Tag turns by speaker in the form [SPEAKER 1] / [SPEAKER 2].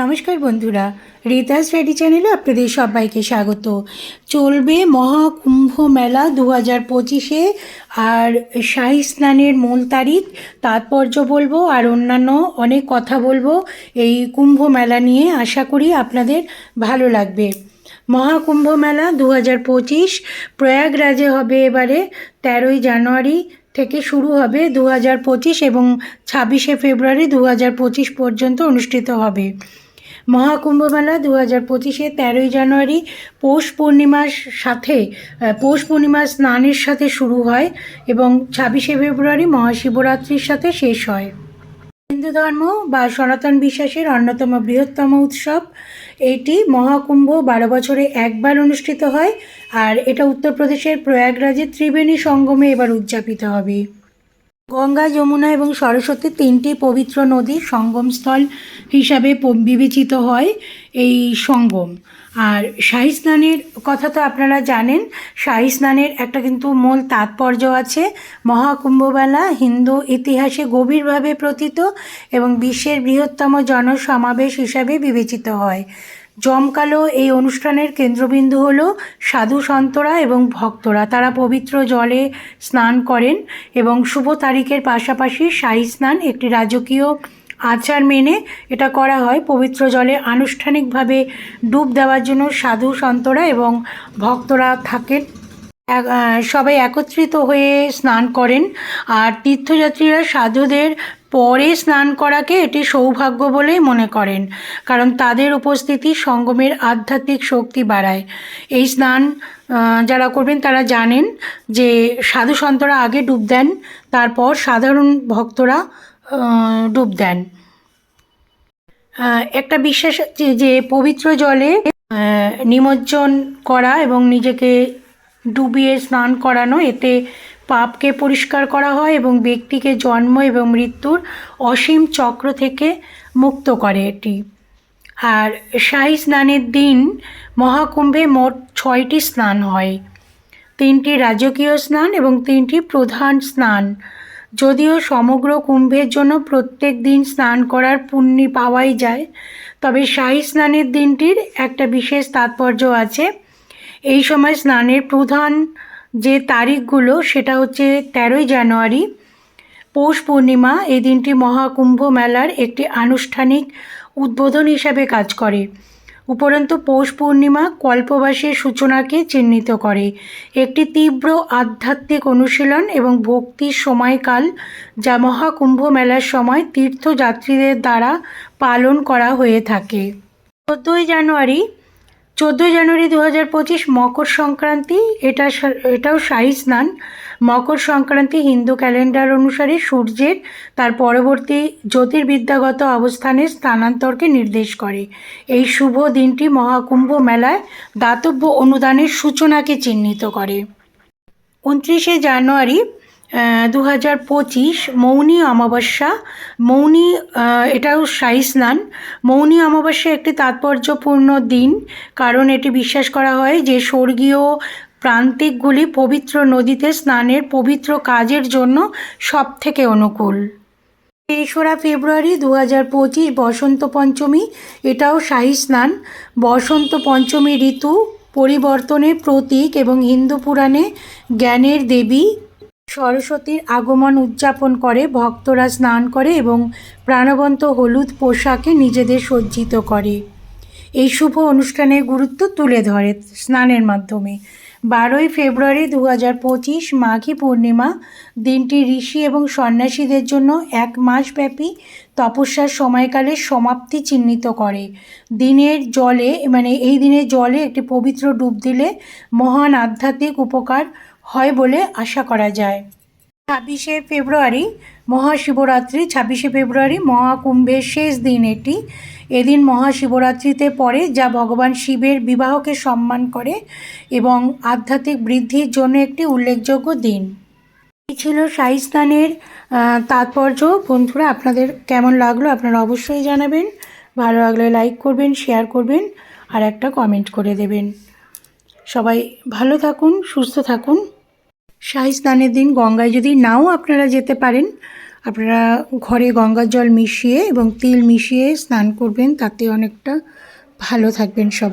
[SPEAKER 1] নমস্কার বন্ধুরা রিতা স্টাডি চ্যানেলে আপনাদের সবাইকে স্বাগত। চলবে মহাকুম্ভ মেলা দু হাজার পঁচিশে আর শাহী স্নানের মূল তারিখ, তাৎপর্য বলব আর অন্যান্য অনেক কথা বলব এই কুম্ভ মেলা নিয়ে আশা করি আপনাদের ভালো লাগবে। মহাকুম্ভ মেলা দু হাজার পঁচিশ, প্রয়াগরাজে হবে এবারে, তেরোই জানুয়ারি থেকে শুরু হবে দু হাজার পঁচিশ এবং ছাব্বিশে ফেব্রুয়ারি দু হাজার পঁচিশ পর্যন্ত অনুষ্ঠিত হবে। মহাকুম্ভ মেলা দু হাজার পঁচিশে তেরোই জানুয়ারি পৌষ পূর্ণিমার সাথে পৌষ পূর্ণিমার স্নানের সাথে শুরু হয় এবং ছাব্বিশে ফেব্রুয়ারি মহাশিবরাত্রির সাথে শেষ হয়। হিন্দু ধর্ম বা সনাতন বিশ্বাসের অন্যতম বৃহত্তম উৎসব, এটি মহাকুম্ভ বারো বছরে একবার অনুষ্ঠিত হয়, আর এটা উত্তরপ্রদেশের প্রয়াগরাজের ত্রিবেণী সঙ্গমে এবার উদযাপিত হবে। গঙ্গা, যমুনা এবং সরস্বতী তিনটি পবিত্র নদীর সঙ্গমস্থল হিসাবে বিবেচিত হয় এই সঙ্গম। আর শাহী স্নানের কথা তো আপনারা জানেন, শাহী স্নানের একটা কিন্তু মূল তাৎপর্য আছে। মহাকুম্ভমেলা হিন্দু ইতিহাসে গভীরভাবে প্রতীত এবং বিশ্বের বৃহত্তম জনসমাবেশ হিসাবে বিবেচিত হয়। জমকালো এই অনুষ্ঠানের কেন্দ্রবিন্দু হল সাধু সন্তরা এবং ভক্তরা। তারা পবিত্র জলে স্নান করেন এবং শুভ তারিখের পাশাপাশি শাহী স্নান একটি রাজকীয় আচার মেনে এটা করা হয়। পবিত্র জলে আনুষ্ঠানিকভাবে ডুব দেওয়ার জন্য সাধু সন্তরা এবং ভক্তরা থাকেন। সবাই একত্রিত হয়ে স্নান করেন। আর তীর্থযাত্রীরা সাধুদের পরে স্নান করাকে এটি সৌভাগ্য বলেই মনে করেন, কারণ তাদের উপস্থিতি সঙ্গমের আধ্যাত্মিক শক্তি বাড়ায়। এই স্নান যারা করবেন তারা জানেন যে সাধু সন্তরা আগে ডুব দেন, তারপর সাধারণ ভক্তরা ডুব দেন। একটা বিশ্বাস যে পবিত্র জলে নিমজ্জন করা এবং নিজেকে ডুবিয়ে স্নান করানো, এতে পাপকে পরিষ্কার করা হয় এবং ব্যক্তিকে জন্ম এবং মৃত্যুর অসীম চক্র থেকে মুক্ত করে এটি। আর শাহী স্নানের দিন মহাকুম্ভে মোট ছয়টি স্নান হয়। তিনটি রাজকীয় স্নান এবং তিনটি প্রধান স্নান। যদিও সমগ্র কুম্ভের জন্য প্রত্যেক দিন স্নান করার পুণ্যি পাওয়াই যায়, তবে শাহী স্নানের দিনটির একটা বিশেষ তাৎপর্য আছে। এই সময় স্নানের প্রধান যে তারিখগুলো, সেটা হচ্ছে তেরোই জানুয়ারি, পৌষ পূর্ণিমা, এই দিনটি মহাকুম্ভ মেলার একটি আনুষ্ঠানিক উদ্বোধন হিসাবে কাজ করে। উপরন্তু পৌষ পূর্ণিমা কল্পবাসের সূচনাকে চিহ্নিত করে। একটি তীব্র আধ্যাত্মিক অনুশীলন এবং ভক্তির সময়কাল, যা মহাকুম্ভ মেলার সময় তীর্থযাত্রীদের দ্বারা পালন করা হয়ে থাকে। চোদ্দোই জানুয়ারি চোদ্দোই জানুয়ারি দু হাজার পঁচিশ মকর সংক্রান্তি, এটা এটাও শাহী স্নান। মকর সংক্রান্তি হিন্দু ক্যালেন্ডার অনুসারে সূর্যের তার পরবর্তী জ্যোতির্বিদ্যাগত অবস্থানে স্থানান্তরকে নির্দেশ করে। এই শুভ দিনটি মহাকুম্ভ মেলায় দাতব্য অনুদানের সূচনাকে চিহ্নিত করে। উনত্রিশে জানুয়ারি দু হাজার পঁচিশ মৌনী অমাবস্যা। মৌনী এটাও শাহী স্নান। মৌনী অমাবস্যা একটি তাৎপর্যপূর্ণ দিন, কারণ এটি বিশ্বাস করা হয় যে স্বর্গীয় প্রান্তিকগুলি পবিত্র নদীতে স্নানের পবিত্র কাজের জন্য সব থেকে অনুকূল। তেসরা ফেব্রুয়ারি দু হাজার পঁচিশ বসন্ত পঞ্চমী, এটাও শাহী স্নান। বসন্ত পঞ্চমী ঋতু পরিবর্তনের প্রতীক এবং হিন্দু পুরাণে জ্ঞানের দেবী সরস্বতীর আগমন উদযাপন করে, ভক্তরা স্নান করে এবং প্রাণবন্ত হলুদ পোশাকে নিজেদের সজ্জিত করে। এই শুভ অনুষ্ঠানের গুরুত্ব তুলে ধরে স্নানের মাধ্যমে। বারোই ফেব্রুয়ারি দু হাজার পঁচিশ মাঘী পূর্ণিমা, দিনটি ঋষি এবং সন্ন্যাসীদের জন্য এক মাসব্যাপী তপস্যার সময়কালের সমাপ্তি চিহ্নিত করে। দিনের জলে মানে এই দিনের জলে একটি পবিত্র ডুব দিলে মহান আধ্যাত্মিক উপকার হয় বলে আশা করা যায়। ছাব্বিশে ফেব্রুয়ারি মহাশিবরাত্রি, ছাব্বিশে ফেব্রুয়ারি মহাকুম্ভের শেষ দিন এটি। এদিন মহাশিবরাত্রিতে পড়ে যা ভগবান শিবের বিবাহকে সম্মান করে এবং আধ্যাত্মিক বৃদ্ধির জন্য একটি উল্লেখযোগ্য দিন। এই ছিল শাহী স্নানের তাৎপর্য। বন্ধুরা, আপনাদের কেমন লাগল আপনারা অবশ্যই জানাবেন। ভালো লাগলে লাইক করবেন, শেয়ার করবেন আর একটা কমেন্ট করে দেবেন। সবাই ভালো থাকুন, সুস্থ থাকুন। শাহী স্নানের দিন গঙ্গায় যদি নাও আপনারা যেতে পারেন, আপনারা ঘরে গঙ্গার জল মিশিয়ে এবং তিল মিশিয়ে স্নান করবেন, তাতে অনেকটা ভালো থাকবেন সব